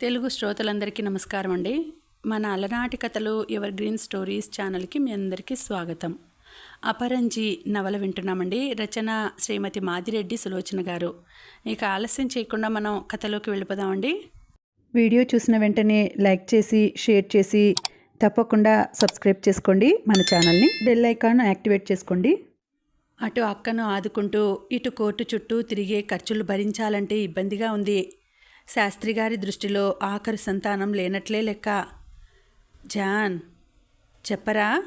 తెలుగు శ్రోతలందరికీ నమస్కారం అండి. మన అలనాటి కథలు ఎవర్ గ్రీన్ స్టోరీస్ ఛానల్కి మీ అందరికీ స్వాగతం. అపరంజి నవల వింటున్నామండి. రచన శ్రీమతి మాదిరెడ్డి సులోచన గారు. ఇక ఆలస్యం చేయకుండా మనం కథలోకి వెళ్ళిపోదామండి. వీడియో చూసిన వెంటనే లైక్ చేసి షేర్ చేసి తప్పకుండా సబ్స్క్రైబ్ చేసుకోండి. మన ఛానల్ని బెల్ ఐకాన్ యాక్టివేట్ చేసుకోండి. అటు అక్కను ఆదుకుంటూ ఇటు కోర్టు చుట్టూ తిరిగే ఖర్చులు భరించాలంటే ఇబ్బందిగా ఉంది. శాస్త్రి గారి దృష్టిలో ఆఖరు సంతానం లేనట్లే లెక్క. జాన్ చెప్పరా?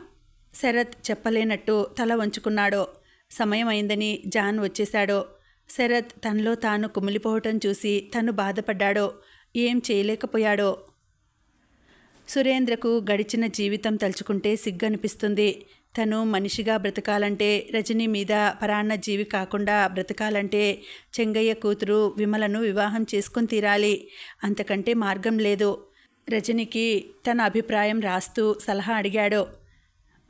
శరత్ చెప్పలేనట్టు తల వంచుకున్నాడో. సమయం అయిందని జాన్ వచ్చేశాడో. శరత్ తనలో తాను కుమిలిపోవటం చూసి తను బాధపడ్డాడో. ఏం చేయలేకపోయాడో. సురేంద్రకు గడిచిన జీవితం తలుచుకుంటే సిగ్గనిపిస్తుంది. తను మనిషిగా బ్రతకాలంటే రజని మీద పరాన్న జీవి కాకుండా బ్రతకాలంటే చెంగయ్య కూతురు విమలను వివాహం చేసుకుని తీరాలి. అంతకంటే మార్గం లేదు. రజనికి తన అభిప్రాయం రాస్తూ సలహా అడిగాడు.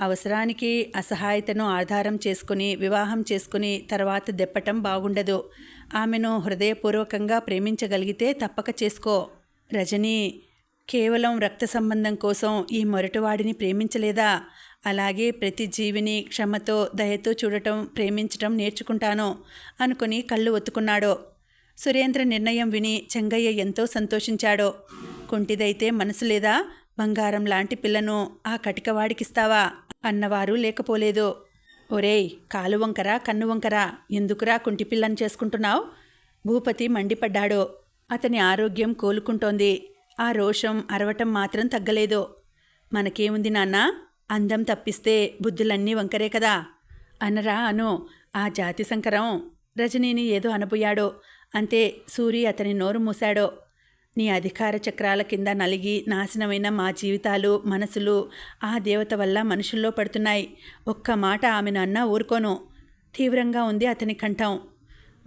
అవసరానికి అసహాయతను ఆధారం చేసుకుని వివాహం చేసుకుని తర్వాత దెప్పటం బాగుండదు. ఆమెను హృదయపూర్వకంగా ప్రేమించగలిగితే తప్పక చేసుకో. రజని కేవలం రక్త సంబంధం కోసం ఈ మొరటివాడిని ప్రేమించలేదా? అలాగే ప్రతి జీవిని క్షమతో దయతో చూడటం ప్రేమించటం నేర్చుకుంటాను అనుకుని కళ్ళు ఒత్తుకున్నాడో. సురేంద్ర నిర్ణయం విని చెంగయ్య ఎంతో సంతోషించాడో. కుంటిదైతే మనసు లేదా? బంగారం లాంటి పిల్లను ఆ కటికవాడికిస్తావా అన్నవారు లేకపోలేదు. ఒరేయ్ కాలు వంకరా కన్ను వంకరా ఎందుకురా కుంటి పిల్లని చేసుకుంటున్నావు? భూపతి మండిపడ్డాడు. అతని ఆరోగ్యం కోలుకుంటోంది. ఆ రోషం అరవటం మాత్రం తగ్గలేదు. మనకేముంది నాన్నా? అందం తప్పిస్తే బుద్ధులన్నీ వంకరే కదా? అనరా అను ఆ జాతి సంకరం రజనీని ఏదో అనబోయాడో అంతే సూరి అతని నోరు మూశాడో. నీ అధికార చక్రాల కింద నలిగి నాశనమైన మా జీవితాలు మనసులు ఆ దేవత వల్ల మనుషుల్లో పడుతున్నాయి. ఒక్క మాట ఆమెను అన్నా ఊరుకోను. తీవ్రంగా ఉంది అతని కంఠం.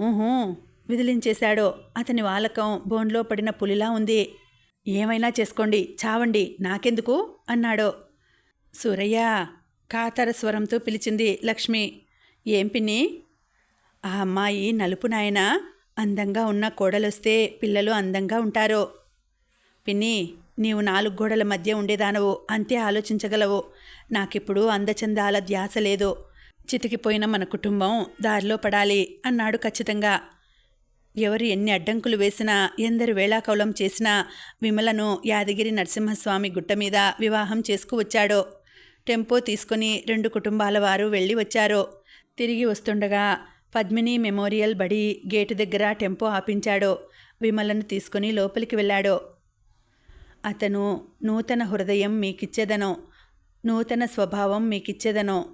ఊహూ విదిలించేశాడో. అతని వాలకం బోన్లో పడిన పులిలా ఉంది. ఏమైనా చేసుకోండి చావండి నాకెందుకు? అన్నాడో. సూరయ్య కాతర స్వరంతో పిలిచింది లక్ష్మి. ఏం పిన్ని? ఆ అమ్మాయి నలుపు నాయన అందంగా ఉన్న కోడలొస్తే పిల్లలు అందంగా ఉంటారో. పిన్ని నీవు నాలుగు గోడల మధ్య ఉండేదానవు అంతే ఆలోచించగలవు. నాకిప్పుడు అందచందాల ధ్యాస లేదు. చితికిపోయిన మన కుటుంబం దారిలో పడాలి అన్నాడు ఖచ్చితంగా. ఎవరు ఎన్ని అడ్డంకులు వేసినా ఎందరు వేళాకౌలం చేసినా విమలను యాదగిరి నరసింహస్వామి గుట్ట మీద వివాహం చేసుకువచ్చాడో. టెంపో తీసుకుని రెండు కుటుంబాల వారు వెళ్ళి వచ్చారు. తిరిగి వస్తుండగా పద్మిని మెమోరియల్ బడి గేటు దగ్గర టెంపో ఆపించాడో. విమలను తీసుకుని లోపలికి వెళ్ళాడో. అతను నూతన హృదయం మీకిచ్చేదనో నూతన స్వభావం మీకిచ్చేదనో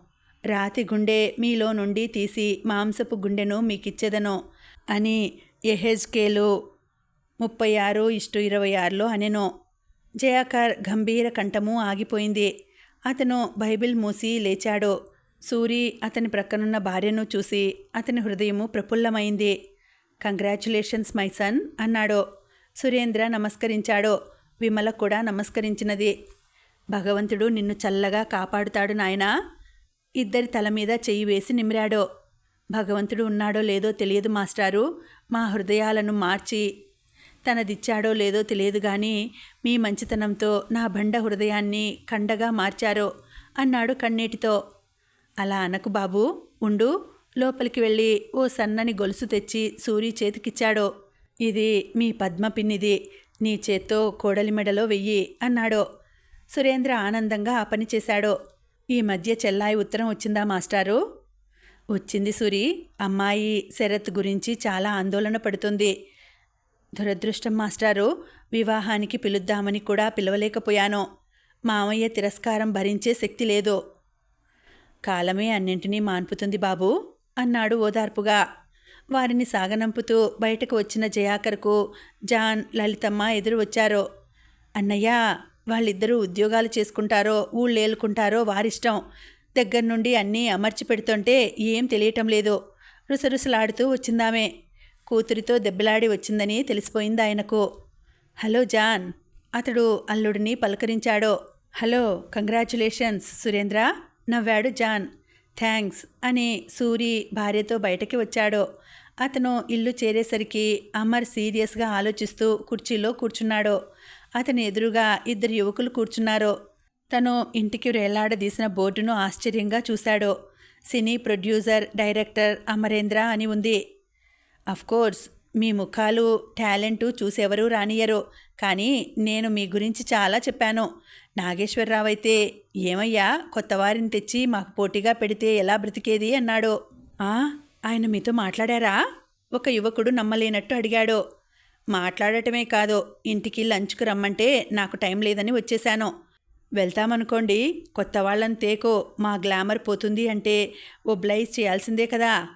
రాతి గుండె మీలో నుండి తీసి మాంసపు గుండెను మీకిచ్చేదనో అని ఎహెజ్కేలు ముప్పై ఆరు ఇష్టు ఇరవై ఆరులో అనెనో. జయాకర్ గంభీర కంఠము ఆగిపోయింది. అతను బైబిల్ మూసి లేచాడు. సూరి అతని ప్రక్కనున్న భార్యను చూసి అతని హృదయము ప్రఫుల్లమైంది. కంగ్రాచులేషన్స్ మై సన్ అన్నాడు. సురేంద్ర నమస్కరించాడు. విమల కూడా నమస్కరించినది. భగవంతుడు నిన్ను చల్లగా కాపాడుతాడు నాయనా. ఇద్దరి తల మీద చెయ్యి వేసి నిమిరాడో. భగవంతుడు ఉన్నాడో లేదో తెలియదు మాస్టారు. మా హృదయాలను మార్చి తనదిచ్చాడో లేదో తెలియదు కానీ మీ మంచితనంతో నా బండ హృదయాన్ని కండగా మార్చారో అన్నాడు కన్నీటితో. అలా అనకు బాబు ఉండు లోపలికి వెళ్ళి ఓ సన్నని గొలుసు తెచ్చి సూరి చేతికిచ్చాడో. ఇది మీ పద్మ పిన్నిది నీ చేత్తో కోడలి మెడలో వెయ్యి అన్నాడో. సురేంద్ర ఆనందంగా ఆ పని చేశాడో. ఈ మధ్య చెల్లాయి ఉత్తరం వచ్చిందా మాస్టారు? వచ్చింది సూరి. అమ్మాయి శరత్ గురించి చాలా ఆందోళన పడుతుంది. దురదృష్టం మాస్టారు. వివాహానికి పిలుద్దామని కూడా పిలవలేకపోయాను. మామయ్య తిరస్కారం భరించే శక్తి లేదు. కాలమే అన్నింటినీ మాన్పుతుంది బాబు అన్నాడు ఓదార్పుగా. వారిని సాగనంపుతూ బయటకు వచ్చిన జయాకర్కు జాన్ లలితమ్మ ఎదురు వచ్చారు. అన్నయ్య వాళ్ళిద్దరూ ఉద్యోగాలు చేసుకుంటారో ఊళ్ళేలుకుంటారో వారిష్టం. దగ్గర నుండి అన్నీ అమర్చి పెడుతుంటే ఏం తెలియటం లేదు. రుసరుసలాడుతూ వచ్చిందామే. కూతురితో దెబ్బలాడి వచ్చిందని తెలిసిపోయింది ఆయనకు. హలో జాన్ అతడు అల్లుడిని పలకరించాడో. Hello congratulations Surendra. నవ్వాడు జాన్. థ్యాంక్స్ అని సూరి భార్యతో బయటకి వచ్చాడో. అతను ఇల్లు చేరేసరికి అమర్ సీరియస్గా ఆలోచిస్తూ కుర్చీలో కూర్చున్నాడు. అతని ఎదురుగా ఇద్దరు యువకులు కూర్చున్నారు. తను ఇంటికి వేలాడదీసిన బోర్డును ఆశ్చర్యంగా చూశాడు. సినీ ప్రొడ్యూసర్ డైరెక్టర్ అమరేంద్ర అని ఉంది. కోర్స్ మీ ముఖాలు టాలెంటు చూసెవరూ రానియరు కానీ నేను మీ గురించి చాలా చెప్పాను. నాగేశ్వరరావు అయితే ఏమయ్యా కొత్త వారిని తెచ్చి మాకు పోటీగా పెడితే ఎలా బ్రతికేది? అన్నాడు. ఆయన మీతో మాట్లాడారా? ఒక యువకుడు నమ్మలేనట్టు అడిగాడు. మాట్లాడటమే కాదు ఇంటికి లంచ్కు రమ్మంటే నాకు టైం లేదని వచ్చేశాను. వెళ్తామనుకోండి కొత్త వాళ్ళని తేకో మా గ్లామర్ పోతుంది అంటే ఒబ్లైజ్ చేయాల్సిందే కదా.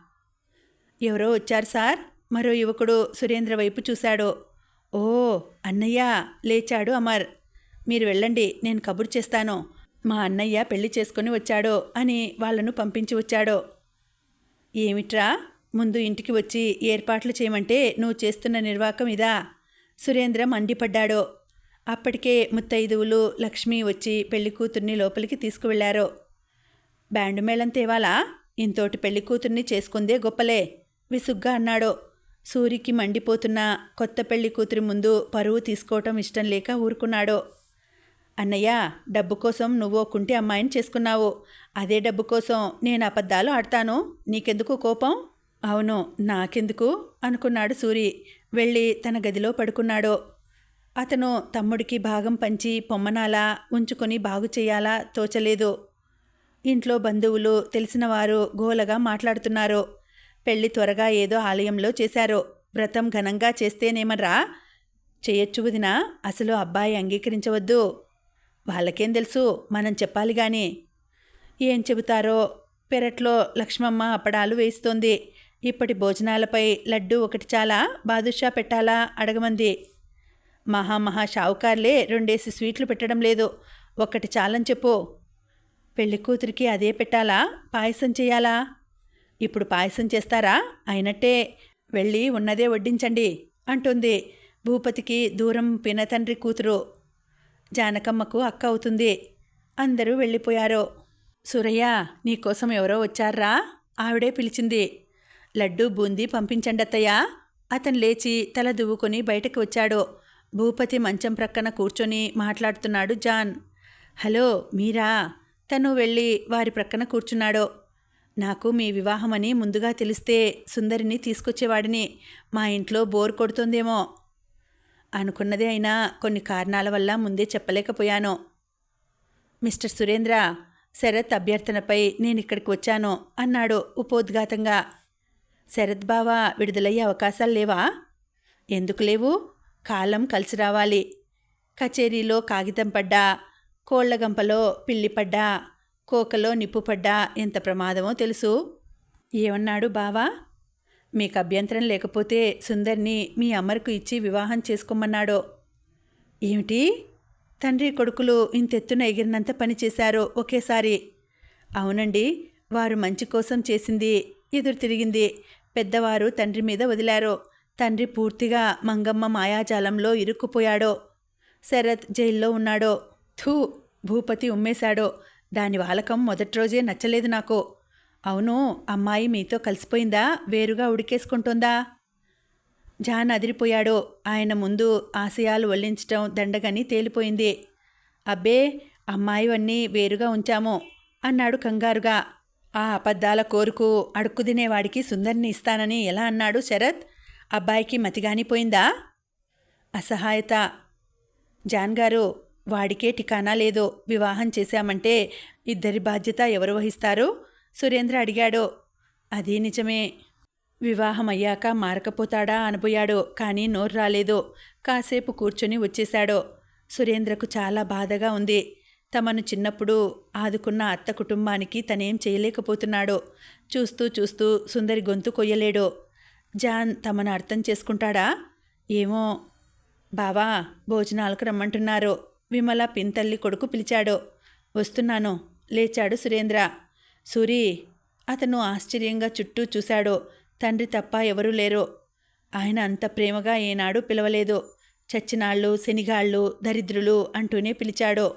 ఎవరో వచ్చారు సార్? మరో యువకుడు సురేంద్ర వైపు చూశాడు. ఓ అన్నయ్య లేచాడు అమర్. మీరు వెళ్ళండి నేను కబురు చేస్తాను. మా అన్నయ్య పెళ్ళి చేసుకుని వచ్చాడు అని వాళ్ళను పంపించి వచ్చాడు. ఏమిట్రా? ముందు ఇంటికి వచ్చి ఏర్పాట్లు చేయమంటే నువ్వు చేస్తున్న నిర్వాకం ఇదా? సురేంద్ర మండిపడ్డాడు. అప్పటికే ముత్తైదువులు లక్ష్మి వచ్చి పెళ్ళి కూతుర్ని లోపలికి తీసుకువెళ్ళారు బ్యాండ్ మేళం తేవాలా? ఇంతోటి పెళ్ళి కూతుర్ని చేసుకుందే గొప్పలే. విసుగ్గా అన్నాడు. సూరికి మండిపోతున్న కొత్త పెళ్ళి కూతురి ముందు పరువు తీసుకోవటం ఇష్టం లేక ఊరుకున్నాడో. అన్నయ్య డబ్బు కోసం నువ్వో కుంటి అమ్మాయిని చేసుకున్నావు. అదే డబ్బు కోసం నేను అబద్ధాలు ఆడతాను. నీకెందుకు కోపం? అవును నాకెందుకు? అనుకున్నాడు సూరి. వెళ్ళి తన గదిలో పడుకున్నాడు. అతను తమ్ముడికి భాగం పంచి పొమ్మనాలా ఉంచుకొని బాగు చేయాలా తోచలేదు. ఇంట్లో బంధువులు తెలిసినవారు గోలగా మాట్లాడుతున్నారు. పెళ్ళి త్వరగా ఏదో ఆలయంలో చేశారు. వ్రతం ఘనంగా చేస్తేనేమరా చేయొచ్చు వదినా అసలు అబ్బాయి అంగీకరించవద్దు. వాళ్ళకేం తెలుసు మనం చెప్పాలి గాని ఏం చెబుతారో? పెరట్లో లక్ష్మమ్మ అప్పడాలు వేస్తోంది ఇప్పటి భోజనాలపై లడ్డు ఒకటి చాలా బాదుషా పెట్టాలా? అడగమంది. మహా మహా షావుకార్లే రెండేసి స్వీట్లు పెట్టడం లేదు. ఒక్కటి చాలని చెప్పు. పెళ్ళి కూతురికి అదే పెట్టాలా? పాయసం చేయాలా? ఇప్పుడు పాయసం చేస్తారా? అయినట్టే వెళ్ళి ఉన్నదే వడ్డించండి అంటుంది. భూపతికి దూరం పినతండ్రి కూతురు. జానకమ్మకు అక్క అవుతుంది. అందరూ వెళ్ళిపోయారు. సురయ్య నీకోసం ఎవరో వచ్చారా? ఆవిడే పిలిచింది. లడ్డు బూందీ పంపించండి అత్తయ్య. అతను లేచి తల దువ్వుకొని బయటకు వచ్చాడు. భూపతి మంచం ప్రక్కన కూర్చొని మాట్లాడుతున్నాడు జాన్. హలో మీరా? తను వెళ్ళి వారి ప్రక్కన కూర్చున్నాడు. నాకు మీ వివాహమని ముందుగా తెలిస్తే సుందరిని తీసుకొచ్చేవాడిని. మా ఇంట్లో బోర్ కొడుతుందేమో అనుకున్నదే అయినా కొన్ని కారణాల వల్ల ముందే చెప్పలేకపోయాను. మిస్టర్ సురేంద్ర శరత్ అభ్యర్థనపై నేను ఇక్కడికి వచ్చాను అన్నాడు ఉపోద్ఘాతంగా. శరత్ బావ విడుదలయ్యే అవకాశాలు లేవా? ఎందుకు లేవు? కాలం కలిసి రావాలి. కచేరీలో కాగితం పడ్డా కోళ్ళగంపలో పిల్లి పడ్డా కోకలో నిప్పుపడ్డా ఎంత ప్రమాదమో తెలుసు. ఏమన్నాడు బావా? మీకు అభ్యంతరం లేకపోతే సుందర్ని మీ అమ్మరకు ఇచ్చి వివాహం చేసుకోమన్నాడో. ఏమిటి? తండ్రి కొడుకులు ఇంతెత్తున ఎగిరినంత పనిచేశారు ఒకేసారి. అవునండి వారు మంచి కోసం చేసింది ఎదురు తిరిగింది. పెద్దవారు తండ్రి మీద వదిలారు తండ్రి పూర్తిగా మంగమ్మ మాయాజాలంలో ఇరుక్కుపోయాడో శరత్ జైల్లో ఉన్నాడో థూ భూపతి ఉమ్మేశాడో దాని వాలకం మొదటి రోజే నచ్చలేదు నాకు. అవును అమ్మాయి మీతో కలిసిపోయిందా? వేరుగా ఉడికేసుకుంటుందా? జాన్ అదిరిపోయాడు. ఆయన ముందు ఆశయాలు వల్లించటం దండగని తేలిపోయింది. అబ్బే అమ్మాయివన్నీ వేరుగా ఉంచాము అన్నాడు కంగారుగా. ఆ అబద్ధాల కోరుకు అడుక్కు తినేవాడికి సుందరిని ఇస్తానని ఎలా అన్నాడు శరత్? అబ్బాయికి మతిగానిపోయిందా? అసహాయత. జాన్ గారు వాడికే ఠికానా లేదు వివాహం చేశామంటే ఇద్దరి బాధ్యత ఎవరు వహిస్తారు? సురేంద్ర అడిగాడు. అది నిజమే. వివాహం అయ్యాక మారకపోతాడా అనబోయాడు కానీ నోరు రాలేదు. కాసేపు కూర్చొని వచ్చేశాడు. సురేంద్రకు చాలా బాధగా ఉంది. తమను చిన్నప్పుడు ఆదుకున్న అత్త కుటుంబానికి తనేం చేయలేకపోతున్నాడు. చూస్తూ చూస్తూ సుందరి గొంతు కొయ్యలేడు. జాన్ తమను అర్థం చేసుకుంటాడా? ఏమో. బావా భోజనాలకు రమ్మంటున్నారు. విమల పింతల్లి కొడుకు పిలిచాడు. వస్తున్నాను. లేచాడు సురేంద్ర. సూరి అతను ఆశ్చర్యంగా చుట్టూ చూశాడు. తండ్రి తప్ప ఎవరూ లేరు. ఆయన అంత ప్రేమగా ఏనాడు పిలవలేదు. చచ్చినాళ్ళు శనిగాళ్ళు దరిద్రులు అంటూనే పిలిచాడు.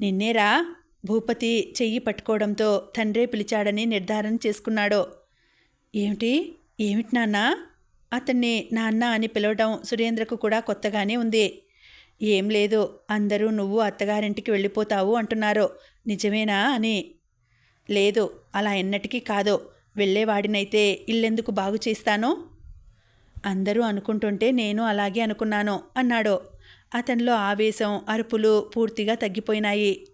నిన్నేరా? భూపతి చెయ్యి పట్టుకోవడంతో తండ్రే పిలిచాడని నిర్ధారణ చేసుకున్నాడు. ఏమిటి? ఏమిటి నాన్న? అతన్ని నాన్న అని పిలవడం సురేంద్రకు కూడా కొత్తగానే ఉంది. ఏం లేదు అందరూ నువ్వు అత్తగారింటికి వెళ్ళిపోతావు అంటున్నారు. నిజమేనా అని. లేదు అలా ఎన్నటికీ కాదో. వెళ్ళేవాడినైతే ఇల్లెందుకు బాగు చేస్తాను? అందరూ అనుకుంటుంటే నేను అలాగే అనుకున్నాను అన్నాడు. అతనిలో ఆవేశం అరుపులు పూర్తిగా తగ్గిపోయినాయి.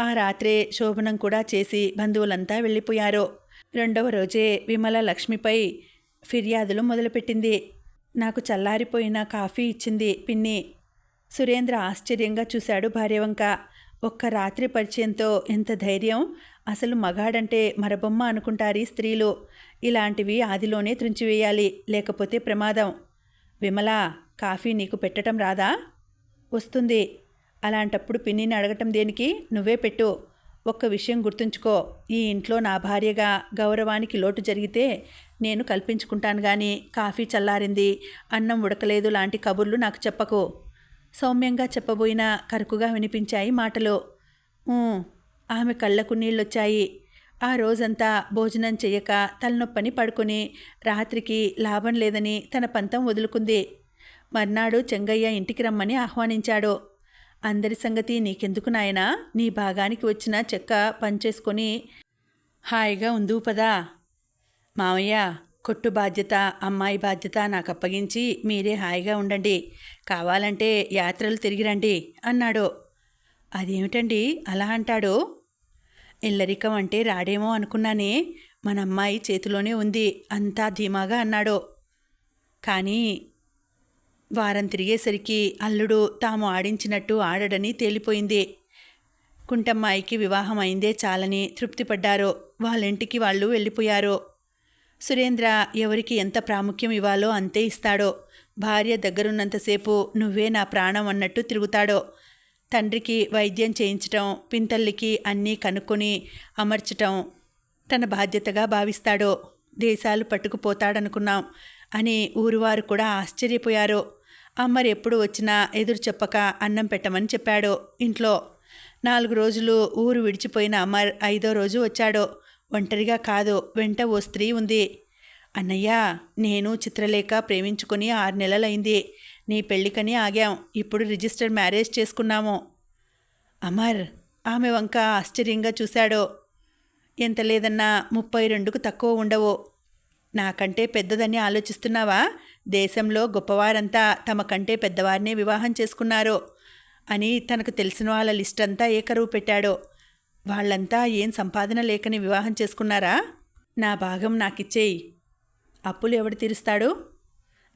ఆ రాత్రే శోభనం కూడా చేసి బంధువులంతా వెళ్ళిపోయారు. రెండవ రోజే విమల లక్ష్మిపై ఫిర్యాదులు మొదలుపెట్టింది. నాకు చల్లారిపోయిన కాఫీ ఇచ్చింది పిన్ని. సురేంద్ర ఆశ్చర్యంగా చూశాడు భార్యవంక ఒక్క రాత్రి పరిచయంతో ఎంత ధైర్యం? అసలు మగాడంటే మరబొమ్మ అనుకుంటారు ఈ స్త్రీలు. ఇలాంటివి ఆదిలోనే త్రుంచివేయాలి లేకపోతే ప్రమాదం. విమల కాఫీ నీకు పెట్టడం రాదా? వస్తుంది. అలాంటప్పుడు పిన్నిని అడగటం దేనికి? నువ్వే పెట్టు. ఒక్క విషయం గుర్తుంచుకో. ఈ ఇంట్లో నా భార్యగా గౌరవానికి లోటు జరిగితే నేను కల్పించుకుంటాను కానీ కాఫీ చల్లారింది అన్నం ఉడకలేదు లాంటి కబుర్లు నాకు చెప్పకు. సౌమ్యంగా చెప్పబోయినా కరుకుగా వినిపించాయి మాటలు ఆమె కళ్ళకు నీళ్ళొచ్చాయి. ఆ రోజంతా భోజనం చెయ్యక తలనొప్పని పడుకొని రాత్రికి లాభం లేదని తన పంతం వదులుకుంది. మర్నాడు చెంగయ్య ఇంటికి రమ్మని ఆహ్వానించాడు. అందరి సంగతి నీకెందుకు నాయనా? నీ భాగానికి వచ్చిన చెక్క పంచేసుకొని హాయిగా ఉందూ పదా. మామయ్య కొట్టు బాధ్యత అమ్మాయి బాధ్యత నాకు అప్పగించి మీరే హాయిగా ఉండండి. కావాలంటే యాత్రలు తిరిగి రండి అన్నాడు. అదేమిటండి అలా అంటాడు? ఇల్లరికం అంటే రాడేమో అనుకున్నానే మన అమ్మాయి చేతిలోనే ఉంది అంతా ధీమాగా అన్నాడు. కానీ వారం తిరిగేసరికి అల్లుడు తాము ఆడించినట్టు ఆడడని తేలిపోయింది. కుంటమ్మాయికి వివాహం అయిందే చాలని తృప్తిపడ్డారు. వాళ్ళింటికి వాళ్ళు వెళ్ళిపోయారు. సురేంద్ర ఎవరికి ఎంత ప్రాముఖ్యం ఇవ్వాలో అంతే ఇస్తాడో. భార్య దగ్గరున్నంతసేపు నువ్వే నా ప్రాణం అన్నట్టు తిరుగుతాడో. తండ్రికి వైద్యం చేయించటం పింతల్లికి అన్నీ కనుక్కొని అమర్చటం తన బాధ్యతగా భావిస్తాడో. దేశాలు పట్టుకుపోతాడనుకున్నాం అని ఊరువారు కూడా ఆశ్చర్యపోయారు. అమ్మరు ఎప్పుడు వచ్చినా ఎదురు చెప్పక అన్నం పెట్టమని చెప్పాడు. ఇంట్లో నాలుగు రోజులు ఊరు విడిచిపోయిన అమర్ ఐదో రోజు వచ్చాడో. ఒంటరిగా కాదు వెంట ఓ స్త్రీ ఉంది. అన్నయ్య నేను చిత్రలేఖ ప్రేమించుకుని ఆరు నెలలైంది. నీ పెళ్ళికని ఆగాం. ఇప్పుడు రిజిస్టర్ మ్యారేజ్ చేసుకున్నాము. అమర్ ఆమె వంక ఆశ్చర్యంగా చూశాడు. ఎంత లేదన్నా ముప్పై రెండుకు తక్కువ ఉండవు. నాకంటే పెద్దదని ఆలోచిస్తున్నావా? దేశంలో గొప్పవారంతా తమ కంటే పెద్దవారినే వివాహం చేసుకున్నారు అని తనకు తెలిసిన వాళ్ళ లిస్ట్ అంతా ఏకరువు పెట్టాడు. వాళ్ళంతా ఏం సంపాదన లేకని వివాహం చేసుకున్నారా? నా భాగం నాకిచ్చేయి. అప్పులు ఎవడు తీరుస్తాడు?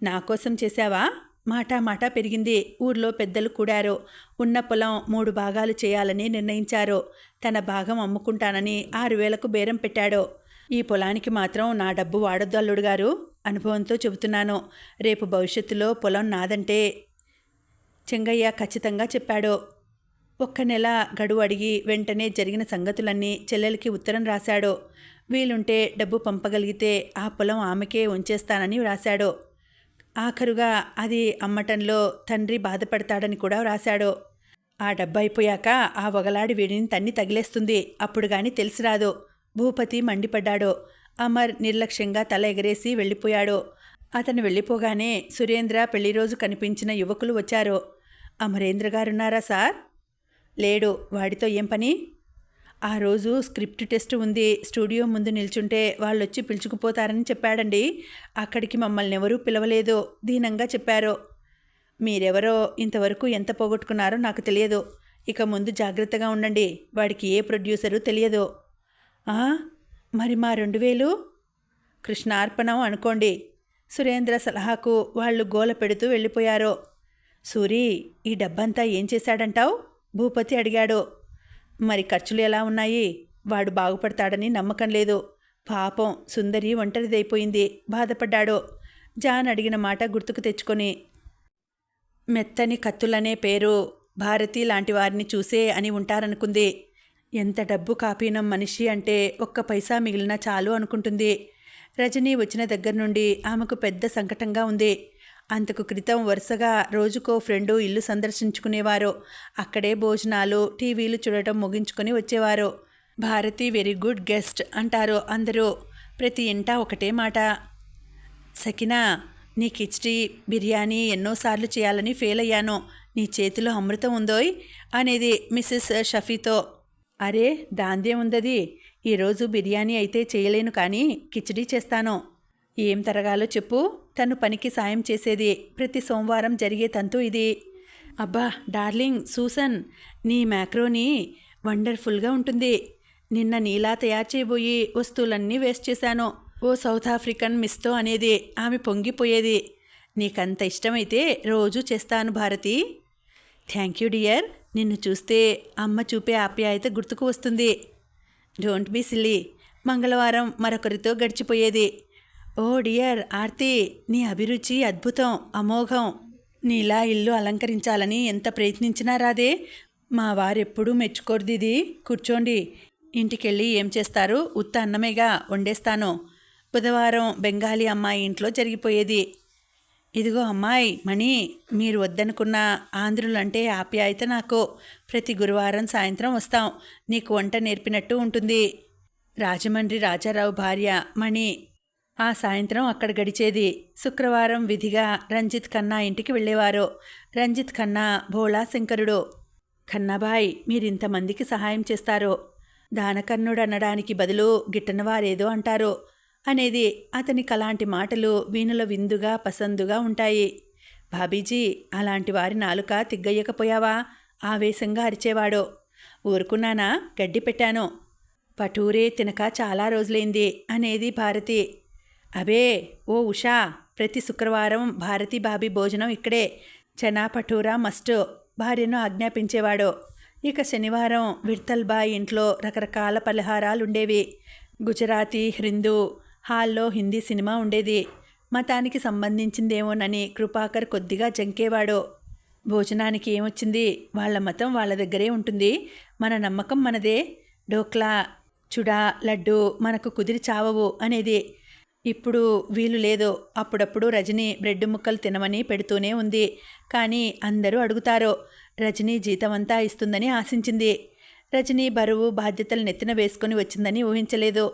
నా కోసం చేశావా? మాటా మాట పెరిగింది ఊర్లో పెద్దలు కూడారు ఉన్న పొలం మూడు భాగాలు చేయాలని నిర్ణయించారు తన భాగం అమ్ముకుంటానని ఆరు వేలకు బేరం పెట్టాడో ఈ పొలానికి మాత్రం నా డబ్బు వాడొద్దు అల్లుడు గారు అనుభవంతో చెబుతున్నాను. రేపు భవిష్యత్తులో పొలం నాదంటే చెంగయ్య ఖచ్చితంగా చెప్పాడో ఒక్క నెల గడువు అడిగి వెంటనే జరిగిన సంగతులన్నీ చెల్లెలకి ఉత్తరం రాశాడు. వీలుంటే డబ్బు పంపగలిగితే ఆ పొలం ఆమెకే ఉంచేస్తానని వ్రాశాడు. ఆఖరుగా అది అమ్మటంలో తండ్రి బాధపడతాడని కూడా వ్రాశాడు. ఆ డబ్బు అయిపోయాక ఆ వగలాడి వీడిని తన్ని తగిలేస్తుంది. అప్పుడు గాని తెలిసి రాదు భూపతి మండిపడ్డాడు. అమర్ నిర్లక్ష్యంగా తల ఎగరేసి వెళ్ళిపోయాడు. అతను వెళ్ళిపోగానే సురేంద్ర పెళ్ళి రోజు కనిపించిన యువకులు వచ్చారు. అమరేంద్ర గారున్నారా సార్? లేడు. వాడితో ఏం పని? ఆ రోజు స్క్రిప్ట్ టెస్ట్ ఉంది. స్టూడియో ముందు నిల్చుంటే వాళ్ళు వచ్చి పిలుచుకుపోతారని చెప్పాడండి. అక్కడికి మమ్మల్ని ఎవరూ పిలవలేదు. దీనంగా చెప్పారు. మీరెవరో ఇంతవరకు ఎంత పోగొట్టుకున్నారో నాకు తెలియదు. ఇక ముందు జాగ్రత్తగా ఉండండి. వాడికి ఏ ప్రొడ్యూసరు తెలియదు. మరి మా రెండు వేలు? కృష్ణార్పణం అనుకోండి. సురేంద్ర సలహాకు వాళ్ళు గోల పెడుతూ వెళ్ళిపోయారు. సూరి ఈ డబ్బంతా ఏం చేశాడంటావు? భూపతి అడిగాడు. మరి ఖర్చులు ఎలా ఉన్నాయి? వాడు బాగుపడతాడని నమ్మకం లేదు. పాపం సుందరి ఒంటరిదైపోయింది. బాధపడ్డాడు. జాన్ అడిగిన మాట గుర్తుకు తెచ్చుకొని మెత్తని కత్తులనే పేరు భారతి లాంటి వారిని చూసే అని ఉంటారనుకుంది. ఎంత డబ్బు కాపీనం మనిషి అంటే ఒక్క పైసా మిగిలినా చాలు అనుకుంటుంది. రజనీ వచ్చిన దగ్గర నుండి ఆమెకు పెద్ద సంకటంగా ఉంది. అంతకు క్రితం వరుసగా రోజుకో ఫ్రెండు ఇల్లు సందర్శించుకునేవారు. అక్కడే భోజనాలు టీవీలు చూడటం ముగించుకొని వచ్చేవారు. భారతి వెరీ గుడ్ గెస్ట్ అంటారు అందరూ. ప్రతి ఇంటా ఒకటే మాట. సకినా నీ కిచిడి బిర్యానీ ఎన్నోసార్లు చేయాలని ఫెయిల్ అయ్యాను. నీ చేతిలో అమృతం ఉందోయ్ అనేది మిస్సెస్ షఫీతో. అరే దాందే ఉందది ఈరోజు బిర్యానీ అయితే చేయలేను కానీ కిచడీ చేస్తాను. ఏం తరగాలో చెప్పు. తను పనికి సాయం చేసేది. ప్రతి సోమవారం జరిగే తంతు ఇది. అబ్బా డార్లింగ్ సూసన్ నీ మ్యాక్రోని వండర్ఫుల్గా ఉంటుంది. నిన్న నీలా తయారు చేయబోయి వస్తువులన్నీ వేస్ట్ చేశాను. ఓ సౌత్ ఆఫ్రికన్ మిస్తో అనేది. ఆమె పొంగిపోయేది. నీకంత ఇష్టమైతే రోజు చేస్తాను భారతి. Thank you dear. నిన్ను చూస్తే అమ్మ చూపే ఆప్యాయత గుర్తుకు వస్తుంది. Don't be silly. మంగళవారం మరొకరితో గడిచిపోయేది. ఓ డియర్ ఆర్తి నీ అభిరుచి అద్భుతం అమోఘం. నీలా ఇల్లు అలంకరించాలని ఎంత ప్రయత్నించినా రాదే. మా వారెప్పుడూ మెచ్చుకోర్దిది కూర్చోండి. ఇంటికెళ్ళి ఏం చేస్తారు? ఉత్త అన్నమేగా వండేస్తాను. బుధవారం బెంగాలీ అమ్మాయి ఇంట్లో జరిగిపోయేది. ఇదిగో అమ్మాయి మణి మీరు వద్దనుకున్న ఆంధ్రులంటే ఆప్యాయత నాకు. ప్రతి గురువారం సాయంత్రం వస్తాం. నీకు వంట నేర్పినట్టు ఉంటుంది. రాజమండ్రి రాజారావు భార్య మణి ఆ సాయంత్రం అక్కడ గడిచేది శుక్రవారం విధిగా రంజిత్ ఖన్నా ఇంటికి వెళ్ళేవారు. రంజిత్ ఖన్నా భోళా శంకరుడు. ఖన్నాబాయ్ మీరింతమందికి సహాయం చేస్తారు. దానకర్ణుడు అనడానికి బదులు గిట్టనవారేదో అంటారు అనేది అతనికి అలాంటి మాటలు వీణుల విందుగా పసందుగా ఉంటాయి. బాబీజీ అలాంటి వారి నాలుక తిగ్గయ్యకపోయావా? ఆవేశంగా అరిచేవాడు. ఊరుకున్నానా? గడ్డి పెట్టాను. పటూరే తినక చాలా రోజులైంది అనేది భారతి. అబే ఓ ఉషా ప్రతి శుక్రవారం భారతి బాబీ భోజనం ఇక్కడే. చనా పటూరా మస్ట్ భార్యను ఆజ్ఞాపించేవాడు. ఇక శనివారం విఠల్ ఇంట్లో రకరకాల పలహారాలుండేవి. గుజరాతీ హిందూ హాల్లో హిందీ సినిమా ఉండేది. మతానికి సంబంధించిందేమోనని కృపాకర్ కొద్దిగా జంకేవాడు. భోజనానికి ఏమొచ్చింది? వాళ్ళ మతం వాళ్ళ దగ్గరే ఉంటుంది. మన నమ్మకం మనదే. డోక్లా చుడా లడ్డు మనకు కుదిరి చావవు అనేది. ఇప్పుడు వీలు లేదు. అప్పుడప్పుడు రజని బ్రెడ్ ముక్కలు తినమని పెడుతూనే ఉంది. కానీ అందరూ అడుగుతారు రజని జీతమంతా ఇస్తుందని ఆశించింది. రజని బరువు బాధ్యతలు నెత్తిన వేసుకొని వచ్చిందని ఊహించలేదు.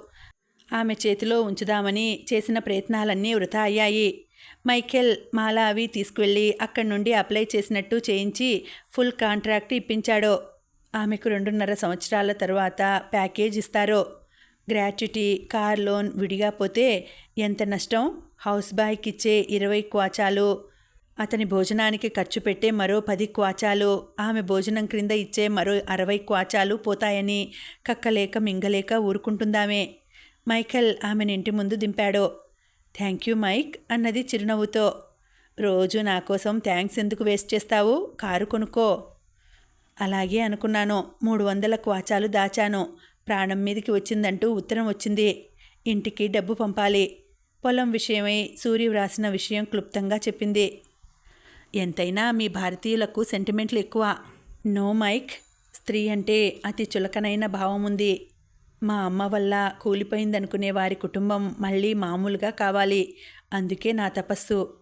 ఆమె చేతిలో ఉంచుదామని చేసిన ప్రయత్నాలన్నీ వృధా అయ్యాయి. మైకేల్ మాలా అవి తీసుకువెళ్ళి అక్కడి నుండి అప్లై చేసినట్టు చేయించి ఫుల్ కాంట్రాక్ట్ ఇప్పించాడు. ఆమెకు రెండున్నర సంవత్సరాల తరువాత ప్యాకేజ్ ఇస్తారు. గ్రాట్యుటీ కార్ లోన్ విడిగా పోతే ఎంత నష్టం? హౌస్ బాయ్కి ఇచ్చే ఇరవై క్వాచాలు. అతని భోజనానికి ఖర్చు పెట్టే మరో పది క్వాచాలు. ఆమె భోజనం క్రింద ఇచ్చే మరో అరవై క్వాచాలు పోతాయని కక్కలేక మింగలేక ఊరుకుంటుందామే. మైఖల్ ఆమెను ఇంటి ముందు దింపాడు. థ్యాంక్ యూ మైక్ అన్నది చిరునవ్వుతో. రోజు నా కోసం థ్యాంక్స్ ఎందుకు వేస్ట్ చేస్తావు? కారు కొనుక్కో. అలాగే అనుకున్నాను. మూడు వందల క్వాచాలు దాచాను. ప్రాణం మీదకి వచ్చిందంటూ ఉత్తరం వచ్చింది. ఇంటికి డబ్బు పంపాలి. పొలం విషయమై సూర్య వ్రాసిన విషయం క్లుప్తంగా చెప్పింది. ఎంతైనా మీ భారతీయులకు సెంటిమెంట్లు ఎక్కువ. No mike. స్త్రీ అంటే అతి చులకనైన భావం ఉంది. మా అమ్మ వల్ల కూలిపోయిందనుకునే వారి కుటుంబం మళ్ళీ మామూలుగా కావాలి. అందుకే నా తపస్సు.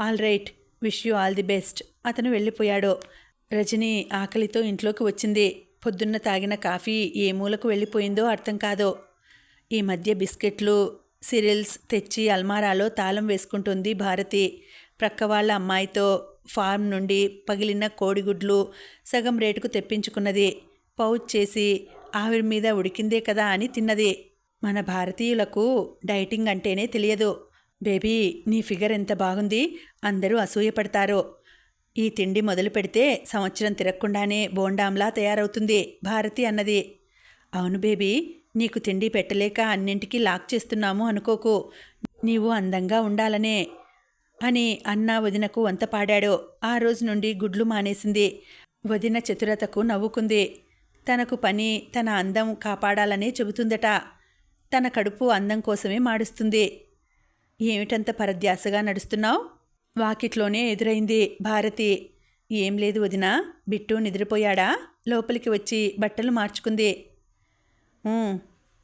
All right. Wish you all the best. అతను వెళ్ళిపోయాడు. రజని ఆకలితో ఇంట్లోకి వచ్చింది. పొద్దున్న తాగిన కాఫీ ఏ మూలకు వెళ్ళిపోయిందో అర్థం కాదు. ఈ మధ్య బిస్కెట్లు సిరిల్స్ తెచ్చి అల్మారాలో తాళం వేసుకుంటుంది భారతి. ప్రక్క వాళ్ళ అమ్మాయితో ఫార్మ్ నుండి పగిలిన కోడిగుడ్లు సగం రేటుకు తెప్పించుకున్నది. పౌచ్ చేసి ఆవిరి మీద ఉడికిందే కదా అని తిన్నది. మన భారతీయులకు డైటింగ్ అంటేనే తెలియదు. బేబీ నీ ఫిగర్ ఎంత బాగుంది? అందరూ అసూయపడతారు. ఈ తిండి మొదలు పెడితే సంవత్సరం తిరగకుండానే బోండాంలా తయారవుతుంది భారతి అన్నది. అవును బేబీ నీకు తిండి పెట్టలేక అన్నింటికీ లాక్ చేస్తున్నాము అనుకోకు. నీవు అందంగా ఉండాలనే అని అన్న వదినకు వంత పాడాడు. ఆ రోజు నుండి గుడ్లు మానేసింది. వదిన చతురతకు నవ్వుకుంది. తనకు పని తన అందం కాపాడాలనే చెబుతుందట. తన కడుపు అందం కోసమే మాడుస్తుంది. ఏమిటంత పరధ్యాసగా నడుస్తున్నావు? వాకిట్లోనే ఎదురైంది భారతి. ఏం లేదు వదినా బిట్టు నిద్రపోయాడా? లోపలికి వచ్చి బట్టలు మార్చుకుంది.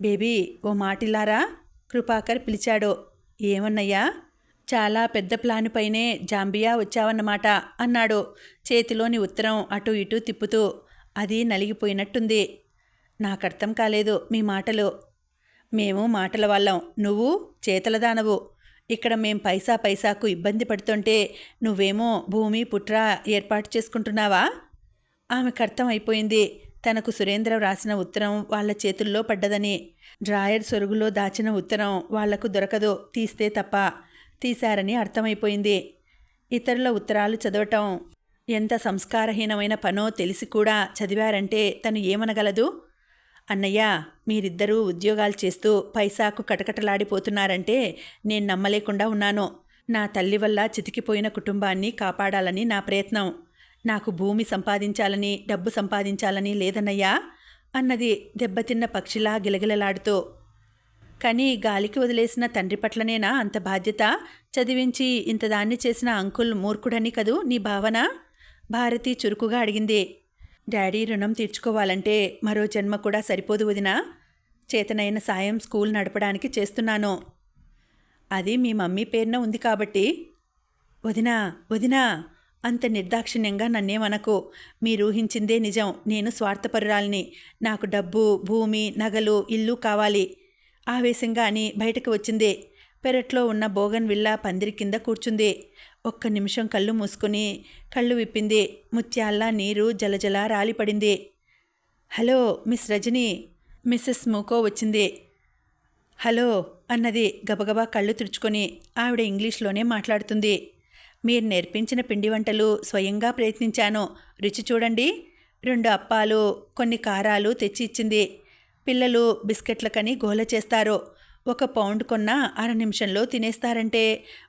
బేబీ ఓ మాటిల్లారా? కృపాకర్ పిలిచాడు. ఏమన్నయ్యా? చాలా పెద్ద ప్లాన్ పైనే జాంబియా వచ్చావన్నమాట అన్నాడు చేతిలోని ఉత్తరం అటు ఇటు తిప్పుతూ. అది నలిగిపోయినట్టుంది. నాకర్థం కాలేదు మీ మాటలు. మేము మాటల వాళ్ళం. నువ్వు చేతల దానవు. ఇక్కడ మేం పైసా పైసాకు ఇబ్బంది పడుతుంటే నువ్వేమో భూమి పుట్ర ఏర్పాటు చేసుకుంటున్నావా? ఆమెకు అర్థమైపోయింది తనకు సురేంద్ర వ్రాసిన ఉత్తరం వాళ్ళ చేతుల్లో పడ్డదని డ్రాయర్ సొరుగులో దాచిన ఉత్తరం వాళ్ళకు దొరకదు తీస్తే తప్ప తీశారని అర్థమైపోయింది. ఇతరుల ఉత్తరాలు చదవటం ఎంత సంస్కారహీనమైన పనో తెలిసి కూడా చదివారంటే తను ఏమనగలదు? అన్నయ్య మీరిద్దరూ ఉద్యోగాలు చేస్తూ పైసాకు కటకటలాడిపోతున్నారంటే నేను నమ్మలేకుండా ఉన్నాను. నా తల్లి వల్ల చితికిపోయిన కుటుంబాన్ని కాపాడాలని నా ప్రయత్నం. నాకు భూమి సంపాదించాలని డబ్బు సంపాదించాలని లేదన్నయ్యా అన్నది దెబ్బతిన్న పక్షిలా గిలగిలలాడుతూ. కానీ గాలికి వదిలేసిన తండ్రి పట్లనేనా అంత బాధ్యత? చదివించి ఇంత దాన్ని చేసిన అంకుల్ మూర్ఖుడని కదూ నీ భావన? భారతి చురుకుగా అడిగింది. డాడీ రుణం తీర్చుకోవాలంటే మరో జన్మ కూడా సరిపోదు వదినా. చేతనైన సాయం స్కూల్ నడపడానికి చేస్తున్నాను. అది మీ మమ్మీ పేరున ఉంది కాబట్టి. వదినా వదినా అంత నిర్దాక్షిణ్యంగా నన్నేమనకు. మీరు ఊహించిందే నిజం. నేను స్వార్థపరురాల్ని. నాకు డబ్బు భూమి నగలు ఇల్లు కావాలి. ఆవేశంగా అని బయటకు వచ్చింది. పెరట్లో ఉన్న బోగన్ విల్లా పందిరి కింద కూర్చుంది. ఒక్క నిమిషం కళ్ళు మూసుకుని కళ్ళు విప్పింది. ముత్యాల్లా నీరు జలజల రాలిపడింది. హలో మిస్ రజని మిస్సెస్ మూకో వచ్చింది. హలో అన్నది గబగబా కళ్ళు తుడుచుకొని ఆవిడ ఇంగ్లీష్లోనే మాట్లాడుతుంది. మీరు నేర్పించిన పిండి వంటలు స్వయంగా ప్రయత్నించాను. రుచి చూడండి. రెండు అప్పాలు కొన్ని కారాలు తెచ్చి ఇచ్చింది. పిల్లలు బిస్కెట్లకని గోల చేస్తారు. ఒక పౌండ్ కొన్న అర నిమిషంలో తినేస్తారంటే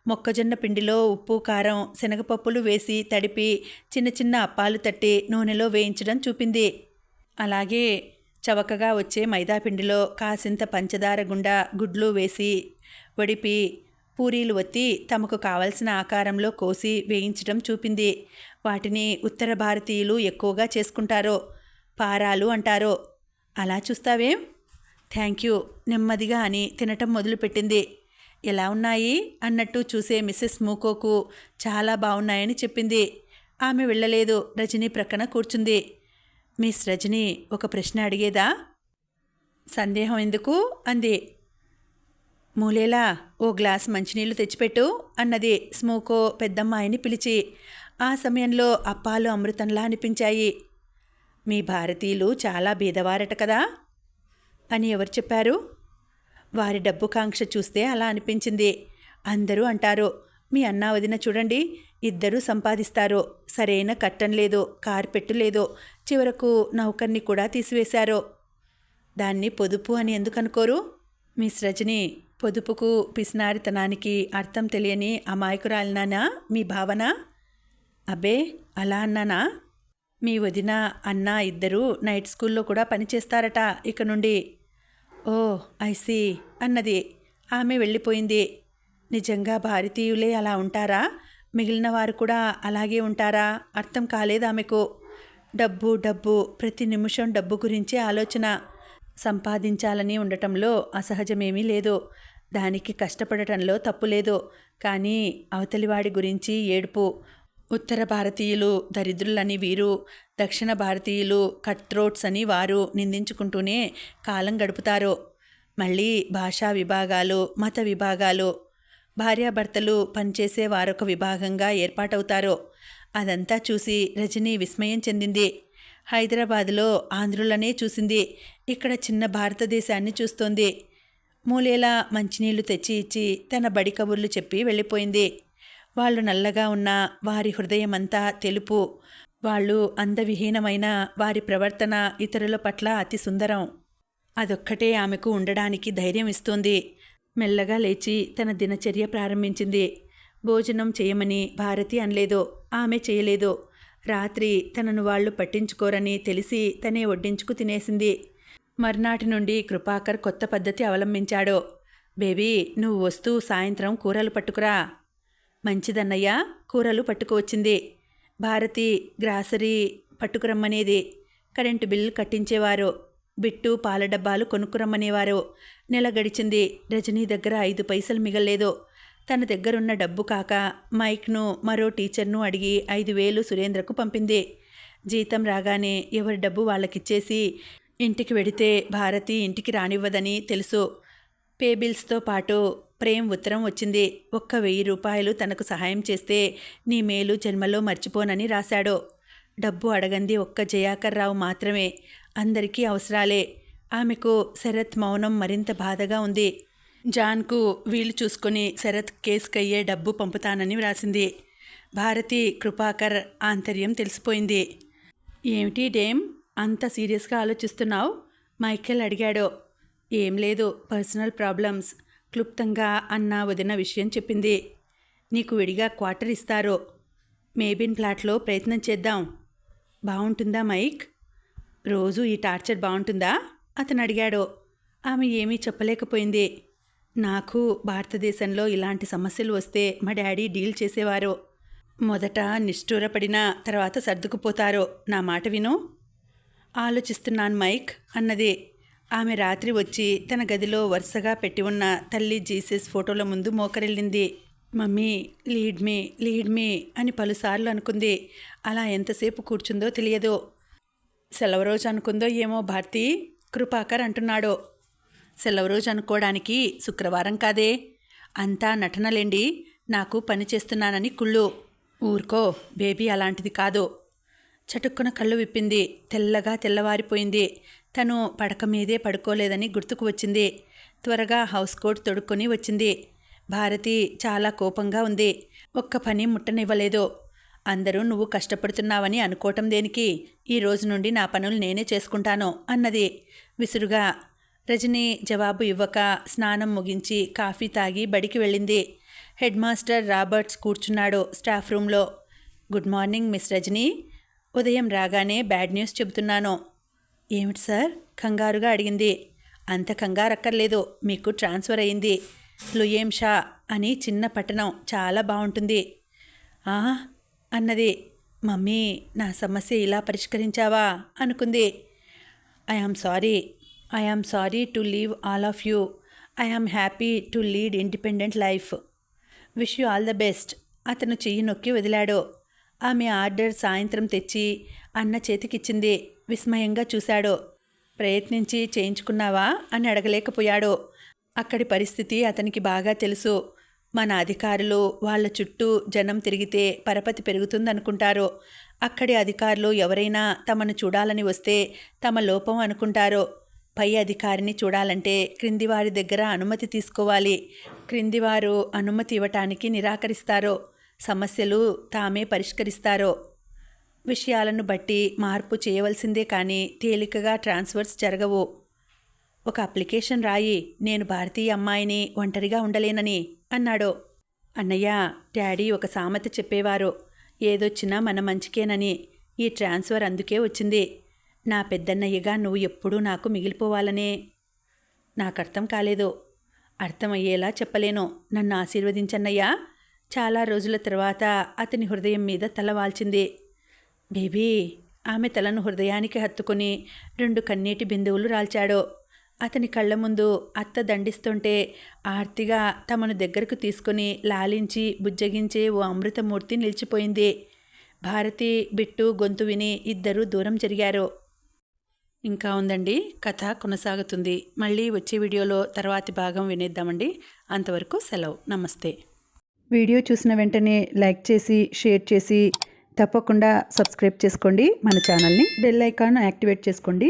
మొక్కజొన్న పిండిలో ఉప్పు కారం శనగపప్పులు వేసి తడిపి చిన్న చిన్న అప్పాలు తట్టి నూనెలో వేయించడం చూపింది. అలాగే చవకగా వచ్చే మైదాపిండిలో కాసింత పంచదార గుండా గుడ్లు వేసి వడిపి పూరీలు వత్తి తమకు కావలసిన ఆకారంలో కోసి వేయించడం చూపింది. వాటిని ఉత్తర భారతీయులు ఎక్కువగా చేసుకుంటారో పారాలు అంటారో అలా చూస్తావేం? Thank you. నెమ్మదిగా అని తినటం మొదలుపెట్టింది. ఎలా ఉన్నాయి? అన్నట్టు చూసే మిస్సెస్ మూకోకు చాలా బాగున్నాయని చెప్పింది. ఆమె వెళ్ళలేదు. రజనీ ప్రక్కన కూర్చుంది. మిస్ రజని ఒక ప్రశ్న అడిగేదా? సందేహం ఎందుకు? అంది. మూలేలా ఓ గ్లాస్ మంచినీళ్ళు తెచ్చిపెట్టు అన్నది స్మోకో పెద్దమ్మాయిని పిలిచి. ఆ సమయంలో అప్పాలు అమృతంలా అనిపించాయి. మీ భారతీయులు చాలా బీదవారట కదా? అని ఎవరు చెప్పారు? వారి డబ్బు కాంక్ష చూస్తే అలా అనిపించింది. అందరూ అంటారు మీ అన్నా వదిన చూడండి ఇద్దరూ సంపాదిస్తారు. సరైన కట్టం లేదు కార్పెట్టు లేదు. చివరకు నౌకర్ని కూడా తీసివేశారు. దాన్ని పొదుపు అని ఎందుకు అనుకోరు? మిస్ రజని పొదుపుకు పిసినారితనానికి అర్థం తెలియని అమాయకురాలినానా మీ భావన? అబ్బే అలా అన్నానా? మీ వదిన అన్న ఇద్దరూ నైట్ స్కూల్లో కూడా పనిచేస్తారట ఇక నుండి. ఓ ఐసి అన్నది. ఆమె వెళ్ళిపోయింది. నిజంగా భారతీయులే అలా ఉంటారా? మిగిలిన వారు కూడా అలాగే ఉంటారా? అర్థం కాలేదు ఆమెకు. డబ్బు డబ్బు. ప్రతి నిమిషం డబ్బు గురించే ఆలోచన. సంపాదించాలని ఉండటంలో అసహజమేమీ లేదు. దానికి కష్టపడటంలో తప్పులేదు కానీ అవతలివాడి గురించి ఏడుపు. ఉత్తర భారతీయులు దరిద్రులని వీరు దక్షిణ భారతీయులు కట్ థ్రోట్స్ అని వారు నిందించుకుంటూనే కాలం గడుపుతారు. మళ్ళీ భాషా విభాగాలు మత విభాగాలు భార్యాభర్తలు పనిచేసే వారొక విభాగంగా ఏర్పాటవుతారు. అదంతా చూసి రజనీ విస్మయం చెందింది. హైదరాబాదులో ఆంధ్రులనే చూసింది. ఇక్కడ చిన్న భారతదేశాన్ని చూస్తోంది. మూలేలా మంచినీళ్ళు తెచ్చి ఇచ్చి తన బడి కబుర్లు చెప్పి వెళ్ళిపోయింది. వాళ్ళు నల్లగా ఉన్న వారి హృదయమంతా తెలుపు వాళ్ళు అందవిహీనమైన వారి ప్రవర్తన ఇతరుల పట్ల అతి సుందరం. అదొక్కటే ఆమెకు ఉండడానికి ధైర్యం ఇస్తుంది. మెల్లగా లేచి తన దినచర్య ప్రారంభించింది. భోజనం చేయమని భారతి అనలేదు ఆమె చేయలేదు. రాత్రి తనను వాళ్ళు పట్టించుకోరని తెలిసి తనే వడ్డించుకు తినేసింది. మర్నాటి నుండి కృపాకర్ కొత్త పద్ధతి అవలంబించాడు. బేబీ నువ్వు వస్తూ సాయంత్రం కూరలు పట్టుకురా. మంచిదన్నయ్య కూరలు పట్టుకువచ్చింది. భారతి గ్రాసరీ పట్టుకురమ్మనేది. కరెంటు బిల్లు కట్టించేవారు బిట్టు పాల డబ్బాలు కొనుక్కురమ్మనేవారు నెల గడిచింది రజనీ దగ్గర ఐదు పైసలు మిగలేదు తన దగ్గరున్న డబ్బు కాక మైక్ను మరో టీచర్ను అడిగి ఐదు వేలు సురేంద్రకు పంపింది. జీతం రాగానే ఎవరి డబ్బు వాళ్ళకిచ్చేసి ఇంటికి వెడితే భారతి ఇంటికి రానివ్వదని తెలుసు. పేబిల్స్తో పాటు ప్రేమ్ ఉత్తరం వచ్చింది. ఒక్క వెయ్యి రూపాయలు తనకు సహాయం చేస్తే నీ మేలు జన్మలో మర్చిపోనని రాశాడు. డబ్బు అడగంది ఒక్క జయాకర్ రావు మాత్రమే. అందరికీ అవసరాలే. ఆమెకు శరత్ మౌనం మరింత బాధగా ఉంది. జాన్కు వీలు చూసుకొని శరత్ కేసుకయ్యే డబ్బు పంపుతానని వ్రాసింది. భారతి కృపాకర్ ఆంతర్యం తెలిసిపోయింది. ఏమిటి డేమ్? అంత సీరియస్గా ఆలోచిస్తున్నావు? మైకేల్ అడిగాడు. ఏం లేదు పర్సనల్ ప్రాబ్లమ్స్. క్లుప్తంగా అన్న వదిన విషయం చెప్పింది. నీకు విడిగా క్వార్టర్ ఇస్తారు మేబిన్ ప్లాట్లో ప్రయత్నం చేద్దాం. బాగుంటుందా మైక్? రోజు ఈ టార్చర్ బాగుంటుందా అతను అడిగాడు ఆమె ఏమీ చెప్పలేకపోయింది. నాకు భారతదేశంలో ఇలాంటి సమస్యలు వస్తే మా డాడీ డీల్ చేసేవారు. మొదట నిష్ఠూరపడిన తర్వాత సర్దుకుపోతారు. నా మాట విను. ఆలోచిస్తున్నాను మైక్ అన్నది. ఆమె రాత్రి వచ్చి తన గదిలో వరుసగా పెట్టి ఉన్న తల్లి జీసస్ ఫోటోల ముందు మోకరెళ్ళింది mummy lead me lead me అని పలుసార్లు అనుకుంది. అలా ఎంతసేపు కూర్చుందో తెలియదు. సెలవు రోజు అనుకుందో ఏమో భారతి కృపాకర్ అంటున్నాడు. సెలవు రోజు అనుకోవడానికి శుక్రవారం కాదే. అంతా నటనలేండి. నాకు పని చేస్తున్నానని కుళ్ళు. ఊరుకో బేబీ అలాంటిది కాదు. చటుక్కున కళ్ళు విప్పింది. తెల్లగా తెల్లవారిపోయింది. తను పడక మీదే పడుకోలేదని గుర్తుకు వచ్చింది. త్వరగా హౌస్ కోట్ తొడుక్కొని వచ్చింది. భారతి చాలా కోపంగా ఉంది. ఒక్క పని ముట్టనివ్వలేదు. అందరూ నువ్వు కష్టపడుతున్నావని అనుకోవటం దేనికి? ఈ రోజు నుండి నా పనులు నేనే చేసుకుంటాను అన్నది విసురుగా. రజని జవాబు ఇవ్వక స్నానం ముగించి కాఫీ తాగి బడికి వెళ్ళింది. హెడ్ మాస్టర్ రాబర్ట్స్ కూర్చున్నాడు స్టాఫ్ రూమ్లో. Good morning miss Rajani. ఉదయం రాగానే బ్యాడ్ న్యూస్ చెబుతున్నాను. ఏమిటి సార్? కంగారుగా అడిగింది. అంత కంగారు అక్కర్లేదు మీకు ట్రాన్స్ఫర్ అయింది లుయేం షా అని చిన్న పట్టణం చాలా బాగుంటుంది. ఆ అన్నది. మమ్మీ నా సమస్య ఇలా పరిష్కరించావా? అనుకుంది. I am sorry. I sorry to leave all of you. I happy to lead independent life. Wish you all the best. అతను చెయ్యి నొక్కి వదిలాడు. ఆమె ఆర్డర్ సాయంత్రం తెచ్చి అన్న చేతికిచ్చింది. విస్మయంగా చూశాడు. ప్రయత్నించి చేయించుకున్నావా? అని అడగలేకపోయాడు. అక్కడి పరిస్థితి అతనికి బాగా తెలుసు. మన అధికారులు వాళ్ళ చుట్టూ జనం తిరిగితే పరపతి పెరుగుతుందనుకుంటారు. అక్కడి అధికారులు ఎవరైనా తమను చూడాలని వస్తే తమ లోపం అనుకుంటారు. పై అధికారిని చూడాలంటే క్రింది వారి దగ్గర అనుమతి తీసుకోవాలి. క్రింది వారు అనుమతి ఇవ్వటానికి నిరాకరిస్తారు. సమస్యలు తామే పరిష్కరిస్తారు. విషయాలను బట్టి మార్పు చేయవలసిందే కానీ తేలికగా ట్రాన్స్ఫర్స్ జరగవు. ఒక అప్లికేషన్ రాయి నేను భారతీయ అమ్మాయిని ఒంటరిగా ఉండలేనని అన్నాడు. అన్నయ్య డాడీ ఒక సామెత చెప్పేవారు ఏదొచ్చినా మన మంచికేనని. ఈ ట్రాన్స్ఫర్ అందుకే వచ్చింది. నా పెద్దన్నయ్యగా నువ్వు ఎప్పుడూ నాకు మిగిలిపోవాలనే. నాకు అర్థం కాలేదు. అర్థమయ్యేలా చెప్పలేను. నన్ను ఆశీర్వదించన్నయ్యా. చాలా రోజుల తర్వాత అతని హృదయం మీద తలవాల్చింది బేబీ ఆమె తలను హృదయానికి హత్తుకుని రెండు కన్నీటి బిందువులు రాల్చాడు. అతని కళ్ళ ముందు అత్త దండిస్తుంటే ఆర్తిగా తమను దగ్గరకు తీసుకుని లాలించి బుజ్జగించే ఓ అమృతమూర్తి నిలిచిపోయింది. భారతి బిట్టు గొంతు విని ఇద్దరూ దూరం జరిగారు. ఇంకా ఉందండి కథ కొనసాగుతుంది. మళ్ళీ వచ్చే వీడియోలో తర్వాతి భాగం వినేద్దామండి. అంతవరకు సెలవు. నమస్తే. వీడియో చూసిన వెంటనే లైక్ చేసి షేర్ చేసి తప్పకుండా సబ్స్క్రైబ్ చేసుకోండి మన ఛానల్ని బెల్ ఐకాన్ యాక్టివేట్ చేసుకోండి.